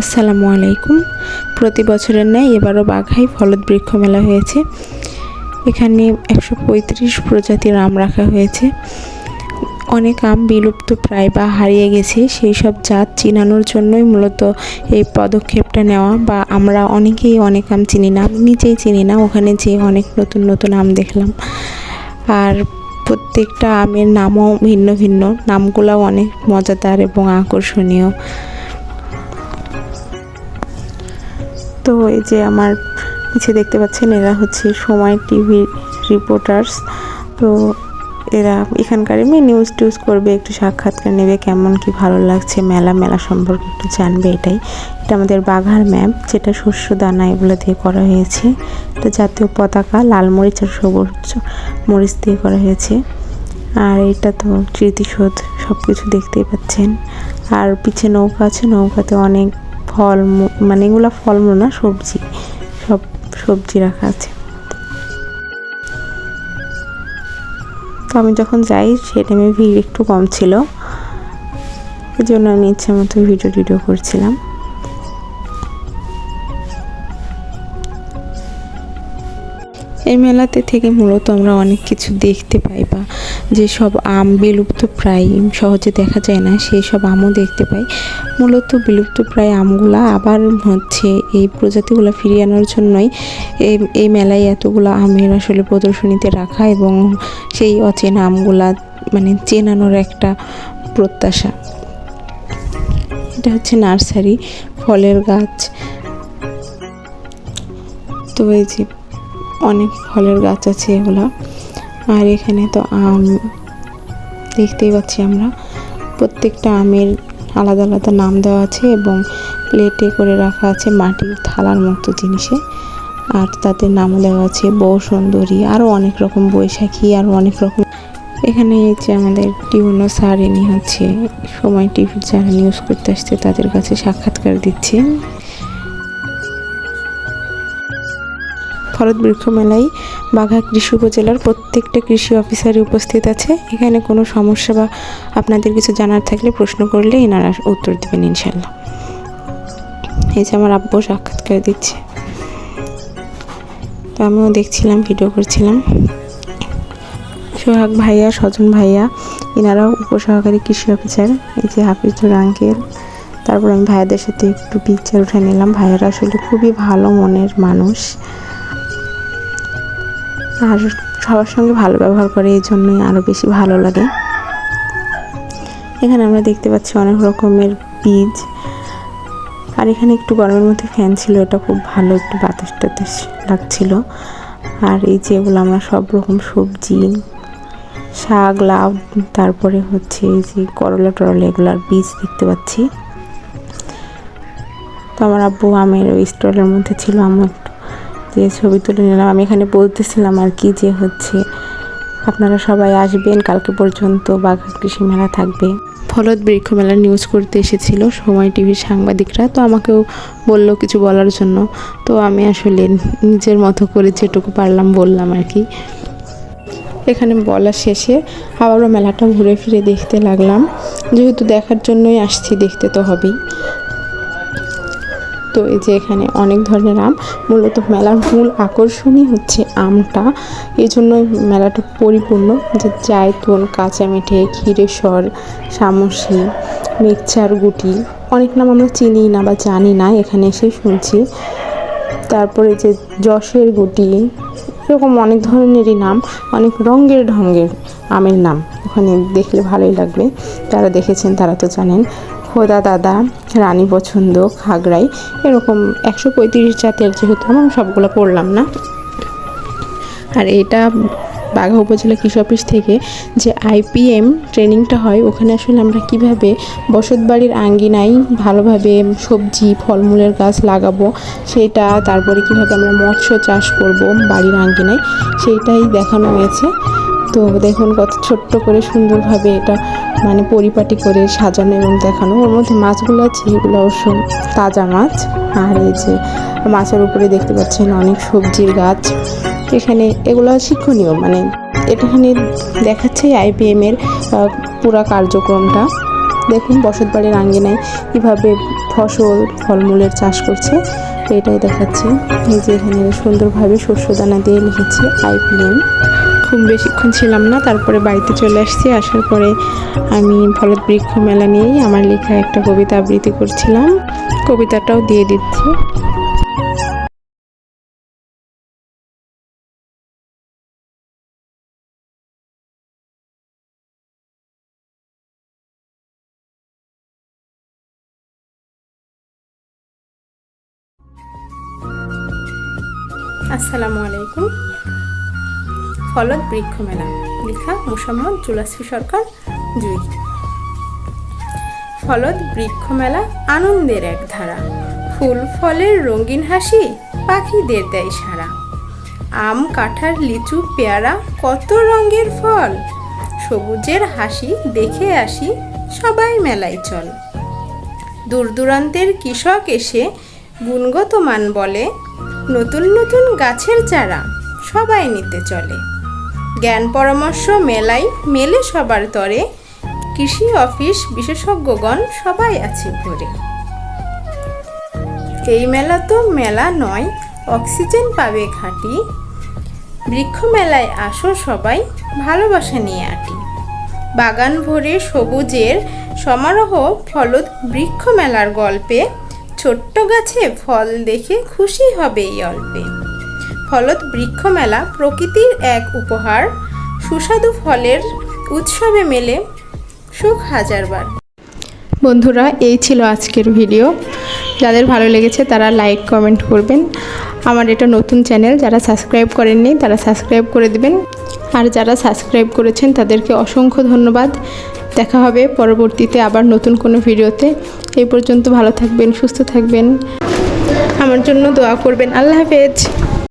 আসসালামু আলাইকুম। প্রতি বছরের ন্যায় এবারও বাঘাই ফলদ বৃক্ষ মেলা হয়েছে। এখানে একশো পঁয়ত্রিশ প্রজাতির আম রাখা হয়েছে। অনেক আম বিলুপ্ত প্রায় বা হারিয়ে গেছে। সেই সব জাত চিনানোর জন্যই মূলত এই পদক্ষেপটা নেওয়া বা আমরা অনেকেই অনেক আম চিনি না, আমি নিজেই চিনি না, ওখানে যেয়ে অনেক নতুন নতুন আম দেখলাম। আর প্রত্যেকটা আমের নামও ভিন্ন ভিন্ন, নামগুলোও অনেক মজাদার এবং আকর্ষণীয়। তো এই যে আমার পিছে দেখতে পাচ্ছেন, এরা হচ্ছে সময় টিভি রিপোর্টার্স। তো এরা এখানকার এমনি নিউজ টিউজ করবে, একটু সাক্ষাৎকার নেবে কেমন কি ভালো লাগছে। মেলা মেলা সম্পর্কে একটু জানবে এটাই। এটা আমাদের বাঘার ম্যাপ যেটা শস্য দানা এগুলো দিয়ে করা হয়েছে। এটা জাতীয় পতাকা, লাল মরিচ আর সবুজ মরিচ দিয়ে করা হয়েছে। আর এটা তো স্মৃতিসৌধ সব কিছু দেখতেই পাচ্ছেন। আর পিছে নৌকা আছে, নৌকাতে অনেক ফল মানে এগুলো ফলমূল না, সবজি। সব সবজি রাখা আছে। তো আমি যখন যাই, সে টাইমে ভিড় একটু কম ছিল। এই জন্য আমি ইচ্ছে মতো ভিডিও টিডিও করছিলাম। এই মেলাতে থেকে মূলত আমরা অনেক কিছু দেখতে পাই বা যেসব আম বিলুপ্ত প্রায় সহজে দেখা যায় না সেই সব আমও দেখতে পাই। মূলত বিলুপ্ত প্রায় আমগুলা আবার হচ্ছে এই প্রজাতিগুলো ফিরিয়ে আনার জন্যই এই মেলায় এতগুলো আমের আসলে প্রদর্শনীতে রাখা এবং সেই অচেনা আমগুলা মানে চেনানোর একটা প্রত্যাশা। এটা হচ্ছে নার্সারি, ফলের গাছ। তো এই যে অনেক ফলের গাছ আছে এগুলা। আর এখানে তো আম দেখতেই পাচ্ছি আমরা। প্রত্যেকটা আমের আলাদা আলাদা নাম দেওয়া আছে এবং প্লেটে করে রাখা আছে মাটির থালার মতো জিনিসে। আর তাতে নাম দেওয়া আছে বউ সুন্দরী আরও অনেক রকম বৈশাখী আরও অনেক রকম। এখানে যে আমাদের টিউনো স্যার ইনি হচ্ছে সময় টিভির যারা নিউজ করতে আসছে তাদের কাছে সাক্ষাৎকার দিচ্ছে। ফরদ বৃক্ষ মেলায় বাঘা কৃষি উপজেলার প্রত্যেকটা কৃষি অফিসারই উপস্থিত আছে। এখানে কোনো সমস্যা বা আপনাদের কিছু জানার থাকলে প্রশ্ন করলে এনারা উত্তর দেবেন ইনশাল্লাহ এই যে আমার আব্বু সাক্ষাৎকার দিচ্ছে। তো আমিও দেখছিলাম, ভিডিও করছিলাম। সোহাগ ভাইয়া স্বজন ভাইয়া, এনারাও উপসহকারী কৃষি অফিসার। এই যে হাফিজুর আঙ্কেল, তারপর আমি ভাইয়াদের সাথে একটু পিকচার উঠে নিলাম। ভাইয়ারা আসলে খুবই ভালো মনের মানুষ। আর সবার সঙ্গে ভালো ব্যবহার করে এই জন্যই আরও বেশি ভালো লাগে। এখানে আমরা দেখতে পাচ্ছি অনেক রকমের বীজ। আর এখানে একটু গরমের মধ্যে ফ্যান ছিল, এটা খুব ভালো একটু বাতাস টাতাস লাগছিল। আর এই যেগুলো আমরা সব রকম সবজি, শাক, লাউ, তারপরে হচ্ছে এই যে করলা টরলা এগুলার বীজ দেখতে পাচ্ছি। তো আমার আব্বু আমের ওই স্টলের মধ্যে ছিল আমার যে ছবি তুলে নিলাম। আমি এখানে বলতেছিলাম আর কি যে হচ্ছে, আপনারা সবাই আসবেন, কালকে পর্যন্ত বাঘা কৃষি মেলা থাকবে। ফলত বৃক্ষ মেলার নিউজ করতে এসেছিল সময় টিভির সাংবাদিকরা, তো আমাকেও বলল কিছু বলার জন্য। তো আমি আসলে নিজের মতো করে যেটুকু পারলাম বললাম আর কি। এখানে বলা শেষে আবারও মেলাটা ঘুরে ফিরে দেখতে লাগলাম। যেহেতু দেখার জন্যই আসছি, দেখতে তো হবেই। তো এই যে এখানে অনেক ধরনের আম, মূলত মেলার মূল আকর্ষণই হচ্ছে আমটা। এই জন্য মেলাটা পরিপূর্ণ, যে জায়তুন কাঁচা মিঠে ক্ষীরেশ্বর, সামসি, মিক্সচার গুটি, অনেক নাম আমরা চিনি না বা জানি না, এখানে এসে শুনছি। তারপরে যে যশের গুটি এরকম অনেক ধরনেরই নাম, অনেক রঙের ঢঙ্গের আমের নাম। ওখানে দেখলে ভালোই লাগবে। যারা দেখেছেন তারা তো জানেন, খোদা দাদা, রানী পছন্দ খাগড়াই, এরকম একশো পঁয়ত্রিশ জাতের যেহেতু আমি সবগুলো পড়লাম না। আর এটা বাঘা উপজেলা কৃষি অফিস থেকে যে আইপিএম ট্রেনিংটা হয়, ওখানে আসলে আমরা কীভাবে বসতবাড়ির আঙ্গিনায় ভালোভাবে সবজি, ফলমূলের গাছ লাগাবো, সেটা, তারপরে কীভাবে আমরা মৎস্য চাষ করব বাড়ির আঙ্গিনায়, সেইটাই দেখানো হয়েছে। তো দেখুন কত ছোট্ট করে সুন্দরভাবে এটা মানে পরিপাটি করে সাজানো এবং দেখানো। ওর মধ্যে মাছগুলো আছে, এগুলো অবশ্য তাজা মাছ। আর এই যে মাছের উপরে দেখতে পাচ্ছেন অনেক সবজির গাছ। এখানে এগুলো শিক্ষণীয় মানে এখানে দেখাচ্ছে আইপিএম এর আহ, পুরা কার্যক্রমটা। দেখুন বসত বাড়ির আঙ্গিনায় কীভাবে ফসল ফলমূলের চাষ করছে এটাই দেখাচ্ছে। যে এখানে সুন্দরভাবে শস্য দানা দিয়ে লিখেছে আইপিএম খুব বেশিক্ষণ ছিলাম না তারপরে বাড়িতে চলে আসছি। আসার পরে আমি ফলত বৃক্ষ মেলা নিয়েই আমার লেখা একটা কবিতা আবৃত্তি করছিলাম। কবিতাটাও দিয়ে দিচ্ছি। আসসালামু আলাইকুম। ফলদ বৃক্ষ মেলা, লেখা মুসাম্মদ জুলাসফি সরকার জুই ফলদ বৃক্ষ মেলা আনন্দের এক ধারা, ফুল, ফলের রঙিন হাসি পাখিদের দেয় সারা। আম, কাঁঠাল, লিচু, পেয়ারা, কত রঙের ফল, সবুজের হাসি দেখে আসি সবাই মেলায় চল। দূর দূরান্তের কৃষক এসে গুণগত মান বলে নতুন নতুন গাছের চারা সবাই নিতে চলে। জ্ঞান পরামর্শ মেলাই মেলে সবার তরে, কৃষি অফিস বিশেষজ্ঞগণ সবাই আছে ভরে। এই মেলা তো মেলা নয়, অক্সিজেন পাবে খাঁটি বৃক্ষ মেলায় আসো সবাই, ভালোবাসা নিয়ে আটি। বাগান ভরে সবুজের সমারোহ ফলত বৃক্ষ মেলার গল্পে ছোট্ট গাছে ফল দেখে খুশি হবে এই অল্পে। ফলত বৃক্ষমেলা প্রকৃতির এক উপহার। সুস্বাদু ফলের উৎসবে মেলে সুখ হাজারবার। বন্ধুরা, এই ছিল আজকের ভিডিও। যাদের ভালো লেগেছে তারা লাইক, কমেন্ট করবেন। আমার এটা নতুন চ্যানেল, যারা সাবস্ক্রাইব করেননি তারা সাবস্ক্রাইব করে দেবেন। আর যারা সাবস্ক্রাইব করেছেন তাদেরকে অসংখ্য ধন্যবাদ। দেখা হবে পরবর্তীতে আবার নতুন কোনো ভিডিওতে। এই পর্যন্ত ভালো থাকবেন, সুস্থ থাকবেন। আমার জন্য দোয়া করবেন। আল্লাহ হাফেজ।